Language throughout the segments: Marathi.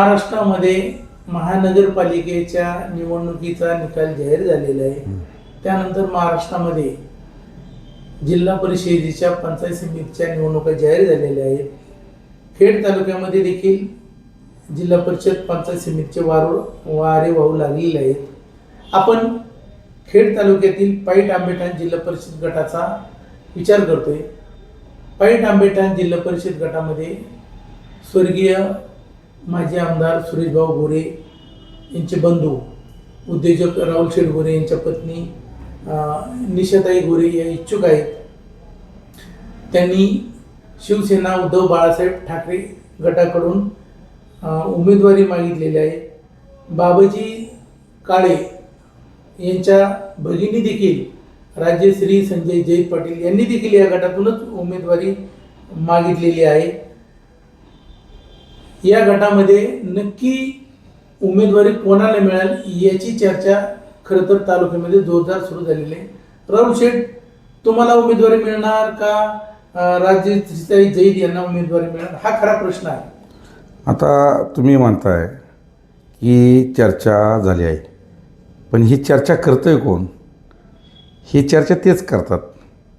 महाराष्ट्रामध्ये महानगरपालिकेच्या निवडणुकीचा निकाल जाहीर झालेला आहे. त्यानंतर महाराष्ट्रामध्ये जिल्हा परिषदेच्या पंचायत समितीच्या निवडणुका जाहीर झालेल्या आहेत. खेड तालुक्यामध्ये देखील जिल्हा परिषद पंचायत समितीचे वार वारे वाहू लागलेले आहेत. आपण खेड तालुक्यातील पाईट आंबेठाण जिल्हा परिषद गटाचा विचार करतोय. पाईट आंबेठाण जिल्हा परिषद गटामध्ये स्वर्गीय माजी आमदार सुरेशभाऊ गोरे यांचे बंधू उद्योजक राहुल शेठ गोरे यांच्या पत्नी निशाताई गोरे या इच्छुक आहेत. त्यांनी शिवसेना उद्धव बाळासाहेब ठाकरे गटाकडून उमेदवारी मागितलेली आहे. बाबाजी काळे यांच्या भगिनी देखील राज्यश्री संजय जय पाटील यांनी देखील या गटातूनच उमेदवारी मागितलेली आहे. या गटामध्ये नक्की उमेदवारी कोणाला मिळाल याची चर्चा खरं तर तालुक्यामध्ये जोरदार सुरू झालेली आहे. राहुल शेठ तुम्हाला उमेदवारी मिळणार का? राज्य राज्यश्रीताई जैद यांना उमेदवारी मिळणार? हा खरा प्रश्न आहे. आता तुम्ही म्हणताय की चर्चा झाली आहे. पण ही चर्चा करतोय कोण? ही चर्चा तेच करतात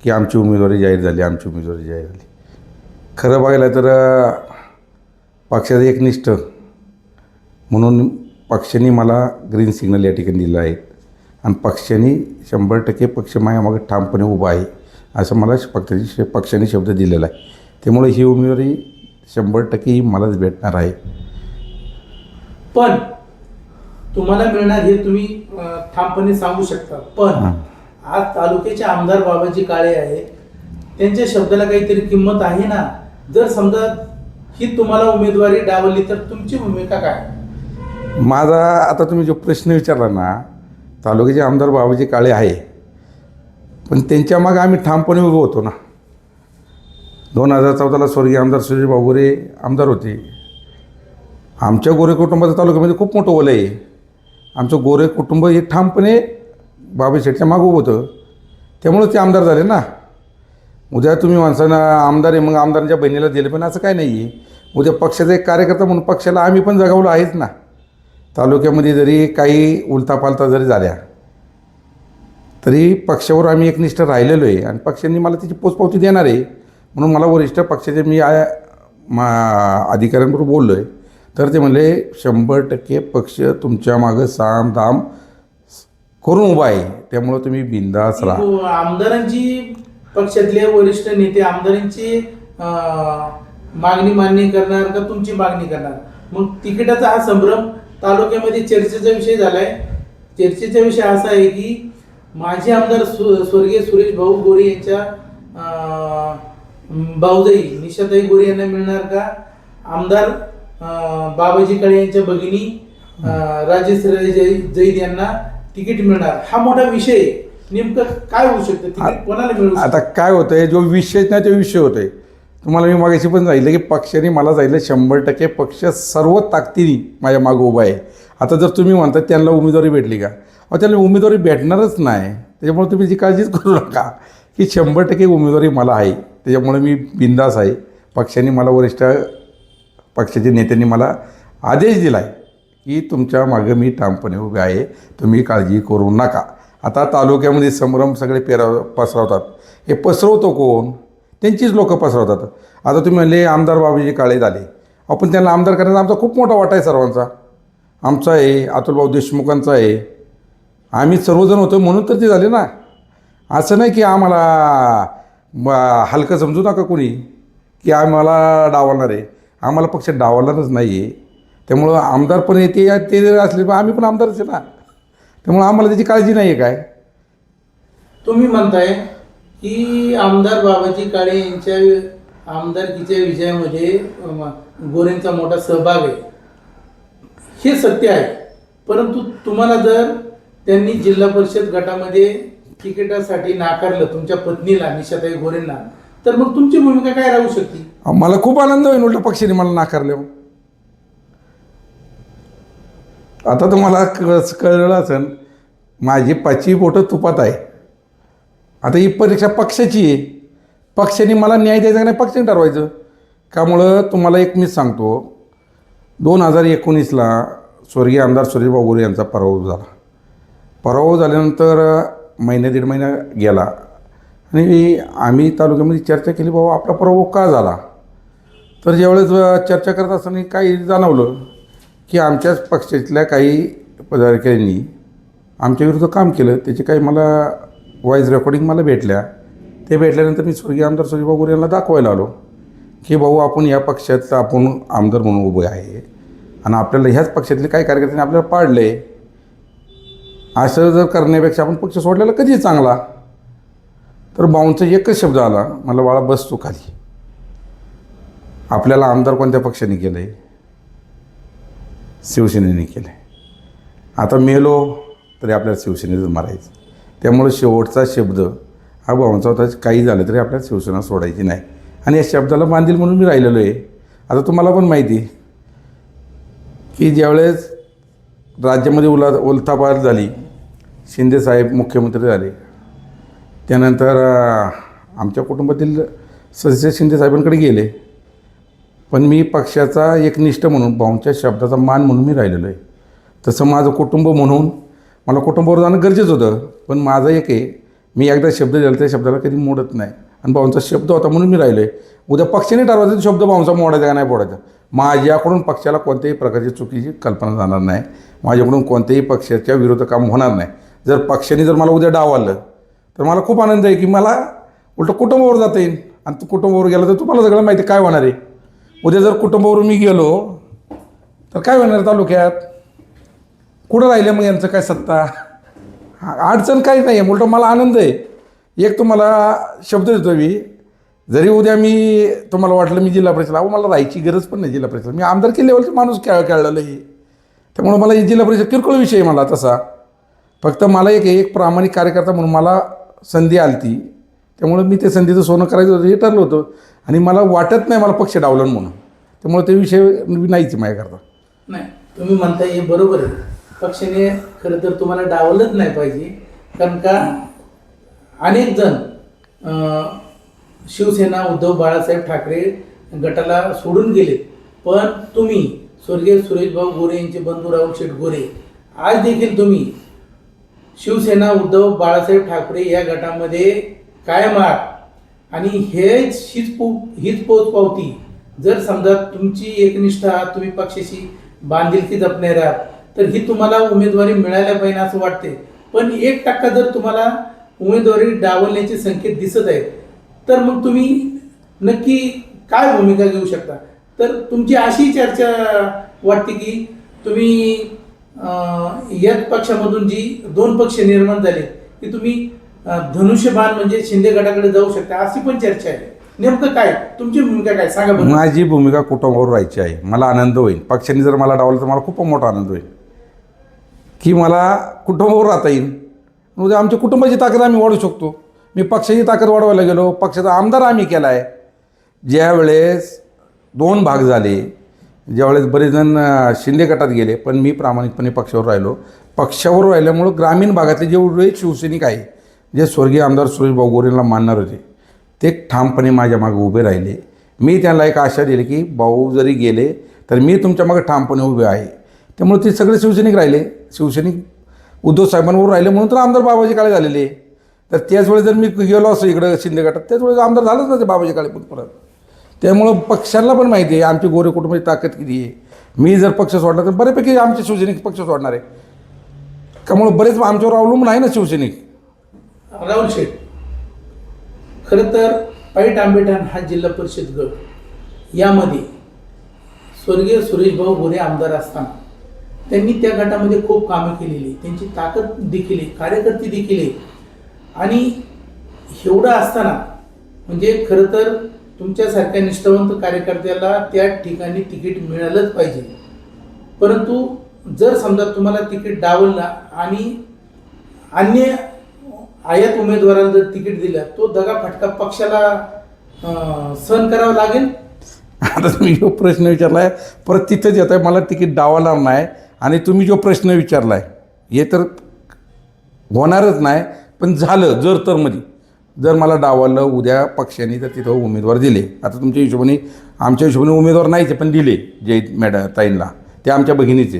की आमची उमेदवारी जाहीर झाली आमची उमेदवारी जाहीर झाली. खरं बघायला तर पक्षाचं एकनिष्ठ म्हणून पक्षाने मला ग्रीन सिग्नल या ठिकाणी दिलं आहे. आणि पक्षाने शंभर टक्के पक्ष माझ्यामागे ठामपणे उभा आहे असं मला पक्षाने पक्षाने शब्द दिलेला आहे. त्यामुळे ही उमेदवारी शंभर टक्के ही मलाच भेटणार आहे. पण तुम्हाला मिळणार हे तुम्ही ठामपणे सांगू शकता. पण. आज तालुक्याचे आमदार बाबाजी काळे आहेत त्यांच्या शब्दाला काहीतरी किंमत आहे ना? जर समजा ही तुम्हाला उमेदवारी डावली तर तुमची भूमिका काय? माझा आता तुम्ही जो प्रश्न विचारला ना तालुक्याचे आमदार बाबाजी काळे आहे पण त्यांच्या मागे आम्ही ठामपणे उभं होतो ना. दोन हजार चौदाला स्वर्गीय आमदार सुरेश बाबुरे आमदार होते. आमच्या गोरे कुटुंबाचं तालुक्यामध्ये खूप मोठं ओलं आहे. आमचं गोरे कुटुंब हे ठामपणे बाबा शेठच्या मागं उभं होतं. त्यामुळं ते आमदार झाले ना. उद्या तुम्ही माणसांना आमदार आहे मग आमदारांच्या बहिणीला दिले पण असं काय नाही आहे उद्या पक्षाचा एक कार्यकर्ता म्हणून पक्षाला आम्ही पण जगावलं आहेच ना. तालुक्यामध्ये जरी काही उलतापालता जरी झाल्या तरी पक्षावर आम्ही एकनिष्ठ राहिलेलो आहे आणि पक्षांनी मला त्याची पोचपावती देणार आहे. म्हणून मला वरिष्ठ पक्षाचे मी आ मा अधिकाऱ्यांबरोबर बोललो आहे तर ते म्हणले शंभर टक्के पक्ष तुमच्या मागं साम दाम करून उभा आहे. त्यामुळं तुम्ही बिंदास राहा. आमदारांची पक्षातले वरिष्ठ नेते आमदारांची मागणी मान्य करणार का तुमची मागणी करणार? मग तिकिटाचा हा संभ्रम तालुक्यामध्ये चर्चेचा विषय झालाय. चर्चेचा विषय असा आहे की माजी आमदार सु- स्वर्गीय सुरेश भाऊ गोरे यांच्या भाऊजाई निशाताई गोरे यांना मिळणार का? आमदार बाबाजी काळे यांच्या भगिनी जै जैद यांना तिकीट मिळणार. हा मोठा विषय. नेमकं काय होऊ शकतं? तिकीट कोणाला मिळू शकतं? आता काय होतं आहे जो विषय नाही तो विषय होतो आहे तुम्हाला मी मागाशी पण सांगितलं की पक्षाने मला सांगितलं शंभर टक्के पक्ष सर्व ताकदीने माझ्या मागं उभा आहे. आता जर तुम्ही म्हणता त्यांना उमेदवारी भेटली का? अहो त्यांना उमेदवारी भेटणारच नाही. त्याच्यामुळे तुम्ही जी काळजीच करू नका की शंभर टक्के उमेदवारी मला आहे. त्याच्यामुळे मी बिंदास आहे. पक्षाने मला वरिष्ठ पक्षाच्या नेत्यांनी मला आदेश दिला आहे की तुमच्या मागं मी ठामपणे उभे आहे. तुम्ही काळजी करू नका. आता तालुक्यामध्ये संभ्रम सगळे पेरा पसरवतात. हे पसरवतो कोण? त्यांचीच लोकं पसरवतात. आता तुम्ही म्हणले आमदार बाबूजी काळे झाले. आपण त्यांना आमदार करण्याचा आमचा खूप मोठा वाटा आहे सर्वांचा. आमचा आहे अतुलभाऊ देशमुखांचा आहे. आम्ही सर्वजण होतो म्हणून तर ते झाले ना. असं नाही की आम्हाला हलकं समजू नका कोणी की आम्हाला डावलणार आहे. आम्हाला पक्ष डावलणारच नाही आहे त्यामुळं आमदार पण येते ते असले पण आम्ही पण आमदारच आहे ना. त्यामुळं आम्हाला त्याची काळजी नाही आहे काय. तुम्ही म्हणताय की आमदार बाबाजी काळे यांच्या आमदारकीच्या विजयामध्ये गोरेंचा मोठा सहभाग आहे. हे सत्य आहे. परंतु तुम्हाला जर त्यांनी जिल्हा परिषद गटामध्ये तिकिटासाठी नाकारलं तुमच्या पत्नीला निशाताई गोरेंना तर मग तुमची भूमिका काय राहू शकते? मला खूप आनंद होईल उलट पक्षाने मला नाकारल्यावर हो. आता तुम्हाला कळलं असेल माझी पाचवी बोटं तुपात आहे. आता ही परीक्षा पक्षाची आहे. पक्षाने मला न्याय द्यायचा का नाही? पक्षाने ठरवायचं. त्यामुळं तुम्हाला एक मी सांगतो. दोन हजार एकोणीसला स्वर्गीय आमदार सुरेशभाऊ गोरे यांचा पराभव झाला. पराभव झाल्यानंतर महिना दीड महिना गेला. आणि आम्ही तालुक्यामध्ये चर्चा केली बाबा आपला पराभव का झाला? तर ज्यावेळेस चर्चा करत असताना काही जाणवलं की आमच्याच पक्षातल्या काही पदाधिकाऱ्यांनी आमच्या विरुद्ध काम केलं. त्याचे काही मला व्हॉईस रेकॉर्डिंग मला भेटल्या. ते भेटल्यानंतर मी स्वर्गीय आमदार सुरेशभाऊ गोरे यांना दाखवायला आलो की भाऊ आपण या पक्षात आपण आमदार म्हणून उभे आहे. आणि आपल्याला ह्याच पक्षातले काही कार्यकर्त्यांनी आपल्याला पाडले. असं जर करण्यापेक्षा आपण पक्ष सोडलेला कधी चांगला. तर भाऊंचा एकच शब्द आला मला बाळा बस तू खाली. आपल्याला आमदार कोणत्या पक्षाने केलं आहे शिवसेनेने केलं आहे आता मेलो तरी आपल्याला शिवसेनेतच मारायचं. त्यामुळे शेवटचा शब्द हा भावांचा होता. काही झालं तरी आपल्याला शिवसेना सोडायची नाही. आणि या शब्दाला बांधील म्हणून मी राहिलेलो आहे. आता तुम्हाला पण माहिती आहे की ज्यावेळेस राज्यामध्ये उला उलथापाल झाली शिंदेसाहेब मुख्यमंत्री झाले त्यानंतर आमच्या कुटुंबातील सदस्य शिंदेसाहेबांकडे गेले. पण मी पक्षाचा एकनिष्ठ म्हणून भाऊंच्या शब्दाचा मान म्हणून मी राहिलेलो आहे. तसं माझं कुटुंब म्हणून मला कुटुंबावर जाणं गरजेचं होतं. पण माझं एक आहे मी एकदा शब्द दिला त्या शब्दाला कधी मोडत नाही. आणि भाऊंचा शब्द होता म्हणून मी राहिलो आहे उद्या पक्षाने ठरवायचा शब्द भाऊंचा मोडायचा का नाही मोडायचा माझ्याकडून पक्षाला कोणत्याही प्रकारची चुकीची कल्पना जाणार नाही. माझ्याकडून कोणत्याही पक्षाच्या विरोध काम होणार नाही. जर पक्षाने जर मला उद्या डाव आलं तर मला खूप आनंद आहे की मला उलटं कुटुंबावर जाता येईल. आणि तू कुटुंबावर गेला तर तुम्हाला सगळं माहिती आहे काय होणार आहे? उद्या जर कुटुंबावर मी गेलो तर काय होणार तालुक्यात? कुठं राहिलं मग यांचं काय सत्ता? अडचण काही नाही आहे उलटं मला आनंद आहे. एक तुम्हाला शब्द देतो मी. जरी उद्या मी तुम्हाला वाटलं मी जिल्हा परिषद अहो मला राहायची गरज पण नाही जिल्हा परिषद. मी आमदारकी लेवलचा माणूस खेळ खेळलेलं आहे. त्यामुळं मला ही जिल्हा परिषद किरकोळ विषय आहे मला तसा. फक्त मला एक एक प्रामाणिक कार्यकर्ता म्हणून मला संधी आली ती त्यामुळं मी ते संधीचं सोनं करायचं होतं हे ठरलं होतं. आणि मला वाटत नाही मला पक्ष डावलं म्हणून. त्यामुळे ते विषय नाहीच माझ्याकरता. नाही तुम्ही म्हणता हे बरोबर आहे. पक्षाने खरं तर तुम्हाला डावलंच नाही पाहिजे. कारण का? अनेक जण शिवसेना उद्धव बाळासाहेब ठाकरे गटाला सोडून गेले. पण तुम्ही स्वर्गीय सुरेशभाऊ गोरे यांचे बंधू राहुल शेठ गोरे आज देखील तुम्ही शिवसेना उद्धव बाळासाहेब ठाकरे या गटामध्ये कायम आहात आणि हेच हीच पो हीच पोच पावती. जर समजा तुमची एकनिष्ठा तुम्ही पक्षाशी बांधिलकी जपणार आहात तर ही तुम्हाला उमेदवारी मिळायला पाहिजे असं वाटते. पण एक टक्का जर तुम्हाला उमेदवारी डावलण्याचे संकेत दिसत आहेत तर मग तुम्ही नक्की काय भूमिका घेऊ शकता? तर तुमची अशी चर्चा वाटते की तुम्ही यत याच पक्षामधून जी दोन पक्ष निर्माण झाले की तुम्ही धनुष्यबाण म्हणजे शिंदे गटाकडे जाऊ शकता अशी पण चर्चा आहे. नेमकं काय? तुमची भूमिका काय? सांगा माझी भूमिका कुटुंबावर राहायची आहे. मला आनंद होईल. पक्षाने जर मला डावलं तर मला खूप मोठा आनंद होईल. की मला कुटुंबावर राहता येईल. उद्या आमच्या कुटुंबाची ताकद आम्ही वाढू शकतो. मी पक्षाची ताकद वाढवायला गेलो. पक्षाचा आमदार आम्ही केला आहे ज्यावेळेस दोन भाग झाले ज्यावेळेस बरेच जण शिंदे गटात गेले पण मी प्रामाणिकपणे पक्षावर राहिलो. पक्षावर राहिल्यामुळं ग्रामीण भागातले जेवढे शिवसैनिक आहे जे स्वर्गीय आमदार सुरेश भाऊ गोरेंना मानणार होते ते ठामपणे माझ्या मागे उभे राहिले. मी त्यांना एक आशा दिली की भाऊ जरी गेले तर मी तुमच्या मागे ठामपणे उभे आहे. त्यामुळे ते सगळे शिवसैनिक राहिले. शिवसैनिक उद्धव साहेबांवर राहिले म्हणून तर आमदार बाबाजी काळे झालेले. तर त्याच वेळेस जर मी गेलो असतो इकडं शिंदे गटात त्याच वेळेस आमदार झालंच ना ते बाबाजी काळे पण परत. त्यामुळं पक्षांना पण माहिती आहे आमची गोरे कुटुंबाची ताकद किती आहे. मी जर पक्ष सोडला तर बऱ्यापैकी आमचे शिवसैनिक पक्ष सोडणार आहे. त्यामुळे बरेच आमच्यावर अवलंबून आहे ना शिवसैनिक. राहुल शेठ खरं तर पैठ आंबेठाण हा जिल्हा परिषद गट यामध्ये स्वर्गीय सुरेशभाऊ गोरे आमदार असताना त्यांनी त्या गटामध्ये खूप कामं केलेली. त्यांची ताकद देखील आहे कार्यकर्ते देखील आहे. आणि एवढं असताना म्हणजे खरं तर तुमच्यासारख्या निष्ठावंत कार्यकर्त्याला त्या ठिकाणी तिकीट मिळालंच पाहिजे. परंतु जर समजा तुम्हाला तिकीट डावलला आणि अन्य आयात उमेदवाराला जर तिकीट दिलं तो दगा फटका पक्षाला सहन करावा लागेल? आता तुम्ही जो प्रश्न विचारला आहे परत तिथंच येत आहे मला तिकीट डावणार नाही. आणि तुम्ही जो प्रश्न विचारला आहे हे तर होणारच नाही पण झालं जर तर मध्ये जर मला डावालं उद्या पक्षाने तर तिथं उमेदवार दिले. आता तुमच्या हिशोबाने आमच्या हिशोबाने उमेदवार नाहीचे पण दिले जय मॅडम ताईंना. ते आमच्या बहिणीचे.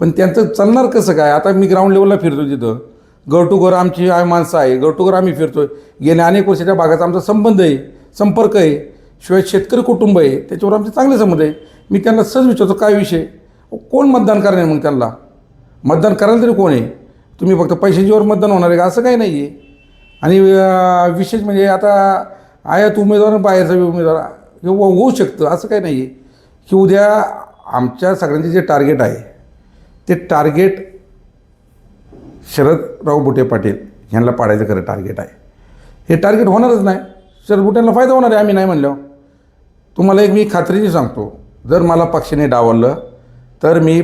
पण त्यांचं चालणार कसं काय? आता मी ग्राउंड लेवलला फिरतो तिथं. घर टू घर आमची माणसं आहे. घर टू घर आम्ही फिरतो गेल्या अनेक वर्षाच्या भागाचा आमचा संबंध आहे संपर्क आहे. शिवाय शेतकरी कुटुंब आहे त्याच्यावर आमचे चांगले संबंध आहे. मी त्यांना सहज विचारतो काय विषय? कोण मतदान करणार मग त्यांना? मतदान करायला तरी कोण आहे? तुम्ही फक्त पैशांच्यावर मतदान होणार आहे का? असं काही नाही आहे आणि विशेष म्हणजे आता आयात उमेदवार बाहेरचा उमेदवार हे हो, होऊ शकतं. असं काही नाही आहे की उद्या आमच्या सगळ्यांचे जे टार्गेट आहे ते टार्गेट शरदराव बुटे पाटील यांना पाडायचं खरं टार्गेट आहे. हे टार्गेट होणारच नाही. शरद बुटेंना फायदा होणार आहे आम्ही नाही म्हणल्यावर तुम्हाला एक मी खात्रीने सांगतो. जर मला पक्षाने डावललं तर मी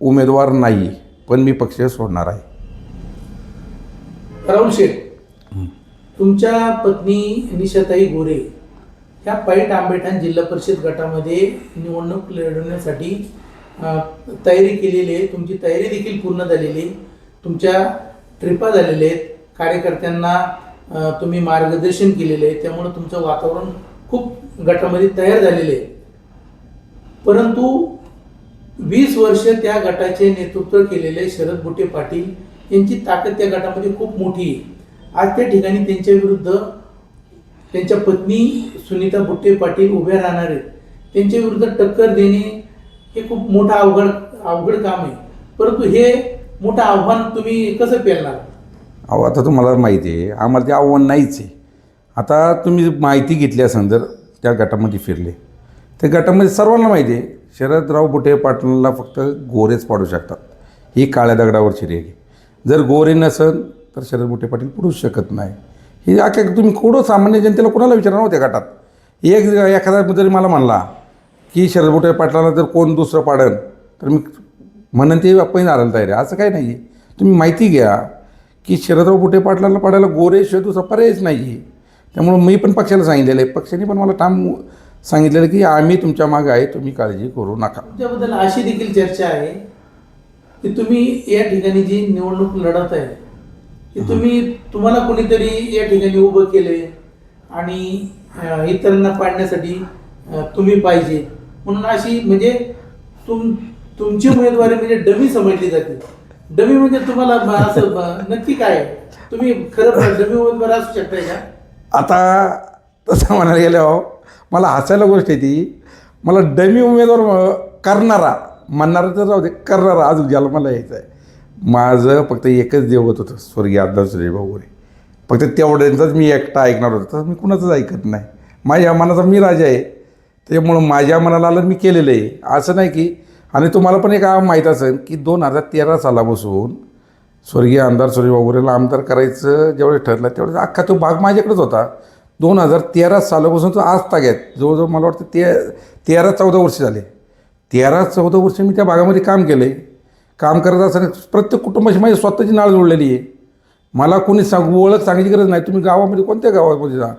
उमेदवार नाही पण मी पक्ष सोडणार आहे. राहुल शेठ तुमच्या पत्नी निशाताई गोरे ह्या पैठ आंबेठाण जिल्हा परिषद गटामध्ये निवडणूक लढवण्यासाठी तयारी केलेली आहे. तुमची तयारी देखील पूर्ण झालेली आहे. तुमच्या ट्रिपा झालेल्या आहेत. कार्यकर्त्यांना तुम्ही मार्गदर्शन केलेलं आहे. त्यामुळे तुमचं वातावरण खूप गटामध्ये तयार झालेलं आहे. परंतु वीस वर्ष त्या गटाचे नेतृत्व केलेले शरद बुटे पाटील यांची ताकद त्या गटामध्ये खूप मोठी आहे. आज त्या ठिकाणी त्यांच्या विरुद्ध त्यांच्या पत्नी सुनीता बुट्टे पाटील उभ्या राहणार आहेत. त्यांच्या विरुद्ध टक्कर देणे हे खूप मोठं अवघड अवघड काम आहे. परंतु हे मोठं आव्हान तुम्ही कसं पेलणार? अहो आता तुम्हाला माहिती आहे आम्हाला ते आव्हान नाहीच आहे. आता तुम्ही माहिती घेतली असेल जर त्या गटामध्ये फिरले. त्या गटामध्ये सर्वांना माहिती आहे शरदराव बुटे पाटलांना फक्त गोरेच पाडू शकतात. ही काळ्या दगडावरची रेग आहे. जर गोरे नसेल तर शरद बुटे पाटील पडूच शकत नाही. ही अख्या तुम्ही कोणं सामान्य जनतेला कोणाला विचारणार होत्या गटात? एक एखादा जरी मला म्हणला की शरद बुटे पाटलाला जर कोण दुसरं पाडन तर मी म्हणन ते आपण आलं तयार आहे. असं काही नाही आहे. तुम्ही माहिती घ्या की शरदराव बुटे पाटलाला पाडायला गोरे शिवाय दुसरा पर्यायच नाही आहे. त्यामुळं मी पण पक्षाला सांगितलेलं आहे. पक्षाने पण मला ठाम सांगितलेलं की आम्ही तुमच्या मागे आहे तुम्ही काळजी करू नका. तुमच्याबद्दल अशी देखील चर्चा आहे की तुम्ही या ठिकाणी जी निवडणूक लढत आहे की तुम्ही तुम्हाला कोणीतरी या ठिकाणी उभं केले आणि इतरांना पाडण्यासाठी तुम्ही पाहिजे. म्हणून अशी म्हणजे तुम तुमची उमेदवारी म्हणजे डमी समजली जाते. डमी म्हणजे तुम्हाला असं नक्की काय? तुम्ही खरं डमी उमेदवार असू शकताय का? आता तसं म्हणायला गेल्यावर मला हसायला गोष्ट आहे ती. मला डमी उमेदवार करणारा म्हणणारा तर जाऊ दे करणारा अजून ज्याला मला यायचं आहे. माझं फक्त एकच देवत होतं स्वर्गीय आमदार सुरेशभाऊ गोरे फक्त तेवढ्यांचाच मी एकटा ऐकणार होतो तर मी कुणाचंच ऐकत नाही. माझ्या मनाचा मी राजा आहे. त्यामुळं माझ्या मनाला आलं मी केलेलं आहे. असं नाही की आणि तुम्हाला पण एक माहीत असेल की दोन हजार तेरा सालापासून स्वर्गीय आमदार सूर्यभाऊ गोरेला आमदार करायचं जेवढे ठरलं तेवढं अख्खा तो भाग माझ्याकडेच होता. दोन हजार तेरा सालापासून तो आज ताग्यात जवळजवळ मला वाटतं ते तेरा चौदा वर्ष झाले. तेरा चौदा वर्ष मी त्या भागामध्ये काम केलं आहे काम करत असताना प्रत्येक कुटुंबाशी माझी स्वतःची नाळ जोडलेली आहे. मला कोणी सांगू ओळख सांगायची गरज नाही. तुम्ही गावामध्ये कोणत्या गावामध्ये जा?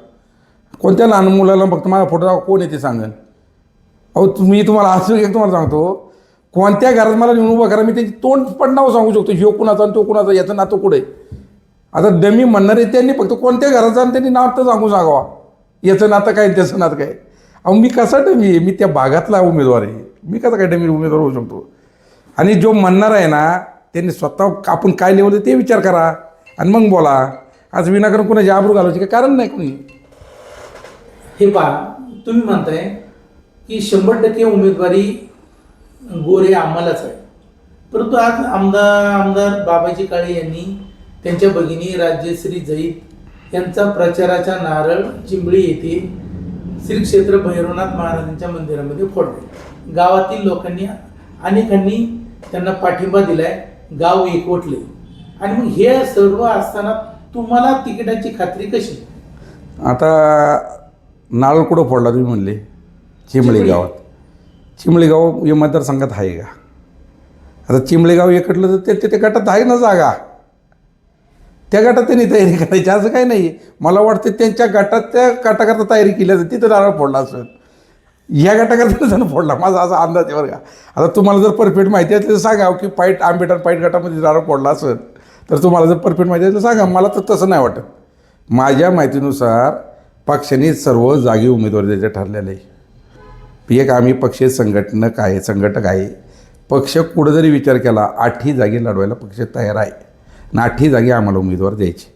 कोणत्या लहान मुलाला फक्त माझा फोटो दाखवा कोण येते सांगेन अहो तुम्ही तुम्हाला असं एक तुम्हाला सांगतो कोणत्या घरात मला नेऊन उभा करा मी त्याची तोंड पण नाव सांगू शकतो. ह्यो कुणाचा आणि तो कुणाचा याचं नातं कुठे आता डमी म्हणणारे त्यांनी फक्त कोणत्या घरात जाऊन त्यांनी नातं सांगू सांगावा. याचं नातं काय त्याचं नातं काय? अहो मी कसा डमी आहे मी त्या भागातला उमेदवार आहे. मी कसा काय डमी उमेदवार होऊ शकतो? आणि जो म्हणणार आहे ना त्यांनी स्वतः आपण काय लिहिलं ते विचार करा. आणि मग बोला. आज विनाकारण कुणाची आबरू घालायची काय कारण नाही कुणी? हे पहा तुम्ही म्हणताय की शंभर टक्के उमेदवारी गोरे आम्हालाच आहे. परंतु आज आमदार आमदार बाबाजी काळे यांनी त्यांच्या भगिनी राज्यश्री जैत यांचा प्रचाराचा नारळ चिंबळी येथे श्री क्षेत्र भैरवनाथ महाराजांच्या मंदिरामध्ये फोडले. गावातील लोकांनी अनेकांनी त्यांना पाठिंबा दिलाय. गाव एकवटले. आणि मग हे सर्व असताना तुम्हाला तिकिटाची खात्री कशी? आता नारळ कुठं फोडला तुम्ही म्हणले? चिमळी चिमळी. गावात. चिमळी गाव या मतदारसंघात आहे का? आता चिमळे गाव एकटलं तर ते- ते ते गटात आहे ना जागा. त्या गटात त्यांनी तयारी करायची. असं काही नाही मला वाटतं त्यांच्या गटात त्या गटाकरता तयारी केली असेल तिथं नारळ फोडला असेल या गटाकरता जण फोडला. माझा असा अंदाज आहे बरं का. आता तुम्हाला जर परफेक्ट माहिती असेल तर सांगा की पाईट आंबेटर पाईट गटामध्ये नारळ फोडला असेल तर तुम्हाला जर परफेक्ट माहिती असेल तर सांगा. मला तर तसं नाही वाटत. माझ्या माहितीनुसार पक्षाने सर्व जागी उमेदवारी द्यायचं ठरलेलं आहे. एक आम्ही पक्ष संघटनक आहे संघटक आहे. पक्ष कुठं जरी विचार केला आठही जागी लढवायला पक्ष तयार आहे. आणि आठही जागी आम्हाला उमेदवार द्यायचे.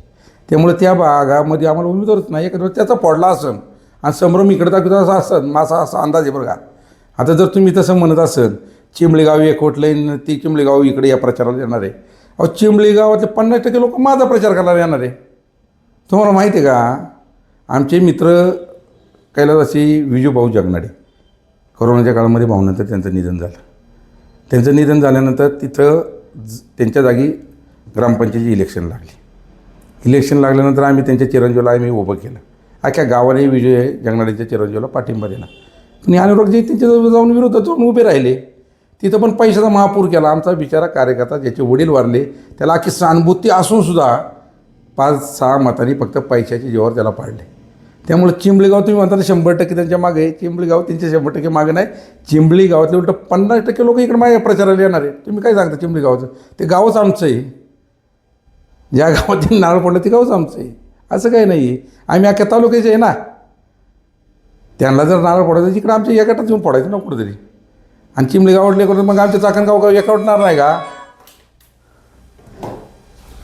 त्यामुळे त्या भागामध्ये आम्हाला उमेदवारच नाही. एक त्याचा पडला असन आणि संभ्रम इकडे असा असं असन माझा असा अंदाज आहे बरं का. आता जर तुम्ही तसं म्हणत असन चिंबळी एकवटलं ते न ती इकडे या प्रचाराला येणार आहे. अहो चिंबळी गावातले पन्नास टक्के लोक माझा प्रचार करायला येणार आहे. तुम्हाला माहिती आहे का? आमचे मित्र कैलासाची विजूभाऊ जगनाडे. कोरोनाच्या काळामध्ये भाऊनंतर त्यांचं निधन झालं. त्यांचं निधन झाल्यानंतर तिथं ज- त्यांच्या जागी ग्रामपंचायती इलेक्शन लागली. इलेक्शन लागल्यानंतर आम्ही त्यांच्या चिरंजीवला आम्ही उभं केलं. अख्ख्या गावाने विजय जगनाडेच्या चिरंजीवला पाठिंबा दिला. पण अनुरागजी त्यांच्याजवळ जाऊन विरोधात जाऊन उभे राहिले. तिथं पण पैशाचा महापूर केला. आमचा बिचारा कार्यकर्ता ज्याचे वडील वारले त्याला अख्खी सहानुभूती असूनसुद्धा पाच सहा मतांनी फक्त पैशाच्या जीवावर त्याला पाडले त्यामुळे चिंबळीगाव तुम्ही म्हणता शंभर टक्के त्यांच्या मागे आहे. चिंबळी त्यांच्या शंभर टक्के मागे नाही. चिंबळी गावातले उलट पन्नास टक्के लोक इकडे माझ्या प्रचाराला येणार आहे तुम्ही काय सांगता चिंबळी गावाचं ते गावच आमचं आहे. ज्या गावातील नारळ पडलं ते गावच आमचं आहे. असं काही नाही आहे. आम्ही अख्ख्या तालुक्याचे आहे ना. त्यांना जर नारळ पडायचं तिकडे आमच्या या गटात येऊन पडायचं ना कुठंतरी. आणि चिमणी गावडले करून मग आमच्या चाकणगाव गाव एकावटणार नाही का?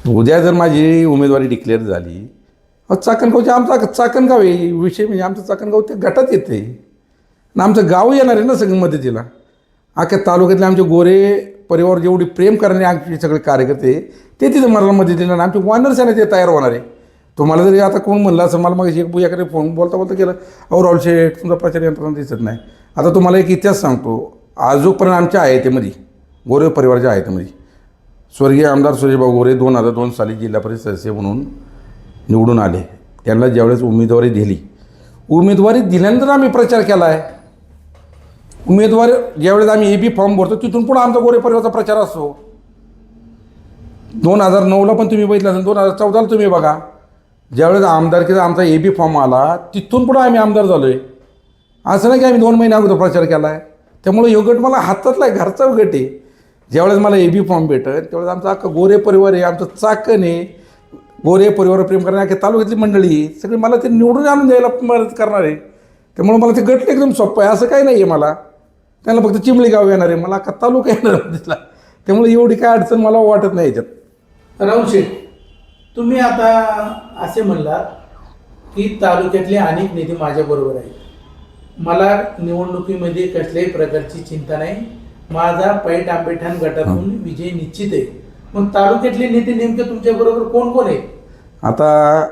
उद्या जर माझी उमेदवारी डिक्लेअर झाली चाकणगावचे आमचा चाकणगाव आहे. विषय म्हणजे आमचं चाकणगाव ते गटात येते आणि आमचं गाव येणार आहे ना सगळं मदतीला. अख्ख्या तालुक्यातले आमचे गोरे परिवार जेवढी प्रेम करणे आमचे सगळे कार्यकर्ते ते तिथं मला मदतीला आणि आमचे वानर्स आहे ते तयार होणार आहे. तुम्हाला जरी आता कोण म्हणलं असं मला मग एक पूजाकडे फोन बोलता बोलता केलं अहो राहुल शेठ तुमचा प्रचार यंत्रणा दिसत नाही. आता तुम्हाला एक इतिहास सांगतो. आजोपर्यंत आमच्या आयतेमध्ये गोरे परिवाराच्या आयतेमध्ये स्वर्गीय आमदार सुरेशभाऊ गोरे दोन हजार दोन साली जिल्हा परिषद सदस्य म्हणून निवडून आले. त्यांना ज्यावेळेस उमेदवारी दिली. उमेदवारी दिल्यानंतर आम्ही प्रचार केला आहे उमेदवार ज्यावेळेस आम्ही ए बी फॉर्म भरतो तिथून पुढे आमचा गोरे परिवाराचा प्रचार असतो. दोन हजार नऊला पण तुम्ही बघितलं असेल दोन हजार चौदाला तुम्ही बघा. ज्यावेळेस आमदारकीचा आमचा ए बी फॉर्म आला तिथून पुढे आम्ही आमदार झालो आहे असं नाही की आम्ही दोन महिने अगोदर प्रचार केला आहे त्यामुळे यो गट मला हातातला आहे घरचा गट आहे. ज्यावेळेस मला ए बी फॉर्म भेटेल त्यावेळेस आमचा अख्खा गोरे परिवार आहे आमचं चाकण आहे. गोरे परिवार प्रेम करणारे तालुक्यातली मंडळी आहे सगळी मला ते निवडून आणून द्यायला मदत करणार आहे. त्यामुळे मला ते गट एकदम सोपं आहे असं काही नाही आहे मला. त्यांना फक्त चिंबळी गाव येणार आहे मला अख्खा तालुका येणार आहे मदतीला त्यामुळे एवढी काय अडचण मला वाटत नाही याच्यात. शेठ तुम्ही आता असे म्हणलात की तालुक्यातले अनेक नेते माझ्याबरोबर आहेत. मला निवडणुकीमध्ये कसल्याही प्रकारची चिंता नाही. माझा पैठ आंबेठाण गटातून विजय निश्चित आहे. मग तालुक्यातले नेते नेमके तुमच्याबरोबर कोण कोण आहेत? आता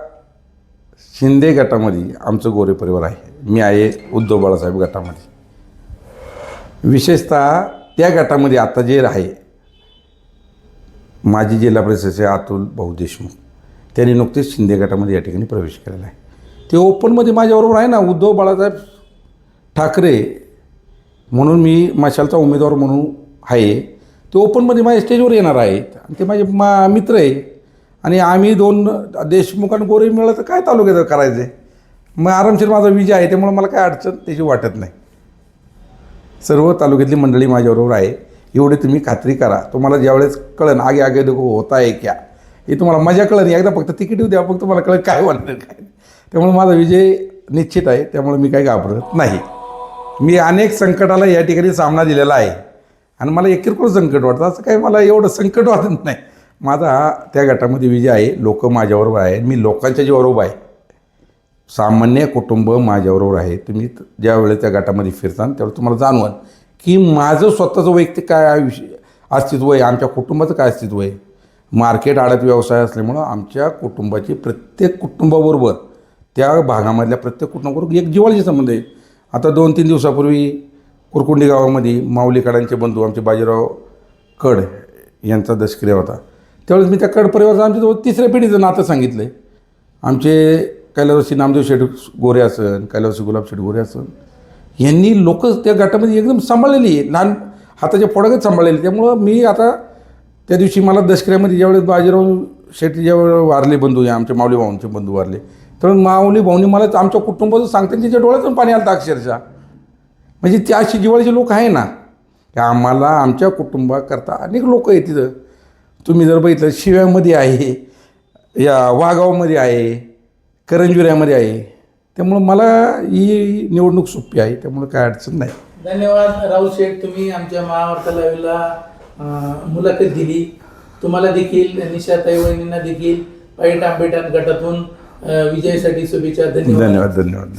शिंदे गटामध्ये आमचं गोरे परिवार आहे. मी आहे उद्धव बाळासाहेब गटामध्ये. विशेषतः त्या गटामध्ये आता जे आहे माजी जिल्हा परिषदेचे अतुल भाऊ देशमुख त्यांनी नुकतेच शिंदे गटामध्ये या ठिकाणी प्रवेश केलेला आहे. ते ओपनमध्ये माझ्याबरोबर आहे ना उद्धव बाळासाहेब ठाकरे म्हणून मी मशालचा उमेदवार म्हणून आहे. ते ओपनमध्ये माझ्या स्टेजवर येणार आहेत. आणि ते माझे मा मित्र आहे. आणि आम्ही दोन देशमुख आणि गोरे मिळालं तर काय तालुक्यात करायचं आहे मग आरामशीर माझा विजय आहे त्यामुळे मला काय अडचण त्याची वाटत नाही. सर्व तालुक्यातली मंडळी माझ्याबरोबर आहे. एवढी तुम्ही खात्री करा. तुम्हाला ज्यावेळेस कळन आगे आगे देखो होता आहे क्या? हे तुम्हाला मजा कळन एकदा फक्त तिकीट येऊ द्या. फक्त तुम्हाला कळत काय वाटतं काय? त्यामुळे माझा विजय निश्चित आहे. त्यामुळे मी काय घाबरत नाही. मी अनेक संकटाला या ठिकाणी सामना दिलेला आहे. आणि मला एक किरकोळ संकट वाटतं. असं काही मला एवढं संकट वाटत नाही. माझा त्या गटामध्ये विजय आहे. लोक माझ्याबरोबर आहे. मी लोकांच्या जीवावर उभा आहे. सामान्य कुटुंब माझ्याबरोबर आहे. तुम्ही ज्या वेळेस त्या गटामध्ये फिरता त्यावेळेस तुम्हाला जाणवल की माझं स्वतःचं वैयक्तिक काय आयुष्य अस्तित्व आहे आमच्या कुटुंबाचं काय अस्तित्व आहे? मार्केट आडत व्यवसाय असल्यामुळं आमच्या कुटुंबाची प्रत्येक कुटुंबाबरोबर त्या भागामधल्या प्रत्येक कुटुंबाबरोबर एक जिवाळीचे संबंध आहे. आता दोन तीन दिवसापूर्वी कुरकुंडी गावामध्ये माऊलीकडांचे बंधू आमचे बाजीराव कड यांचा दशक्रिया होता. त्यावेळेस मी त्या कड परिवाराचं आमच्या तिसऱ्या पिढीचं नातं सांगितलं आहे आमचे कैलासवासी नामदेव शेठ गोरे असन कैलासवासी गुलाब शेठ गोरे असन यांनी लोक त्या गटामध्ये एकदम सांभाळलेली आहे. लहान हाताच्या फोडागत सांभाळलेली त्यामुळं मी आता त्या दिवशी मला दशक्रियामध्ये ज्यावेळेस बाजीराव शेठ ज्यावेळेस वारले बंधू या आमचे माऊली भाऊंचे बंधू वारले तर माऊली भाऊनी मला आमच्या कुटुंबाचं सांगते त्यांच्या डोळ्यातून पाणी आलं अक्षरशः. म्हणजे त्या अशी जिवाळीचे लोक आहे ना की आम्हाला आमच्या कुटुंबाकरता अनेक लोक आहेत तिथं. तुम्ही जर बघितलं शिव्यामध्ये आहे या वाघावमध्ये आहे करंजुऱ्यामध्ये आहे. त्यामुळं मला ही निवडणूक सोपी आहे. त्यामुळं काय अडचण नाही. धन्यवाद. राहुल शेठ तुम्ही आमच्या महावार्ता लाईव्हला मुलाखत दिली. तुम्हाला देखील निशाताई वहिनींना देखील पैठ आंबेठाण गटातून विजयासाठी शुभेच्छा. धन्यवाद. धन्यवाद धन्यवाद.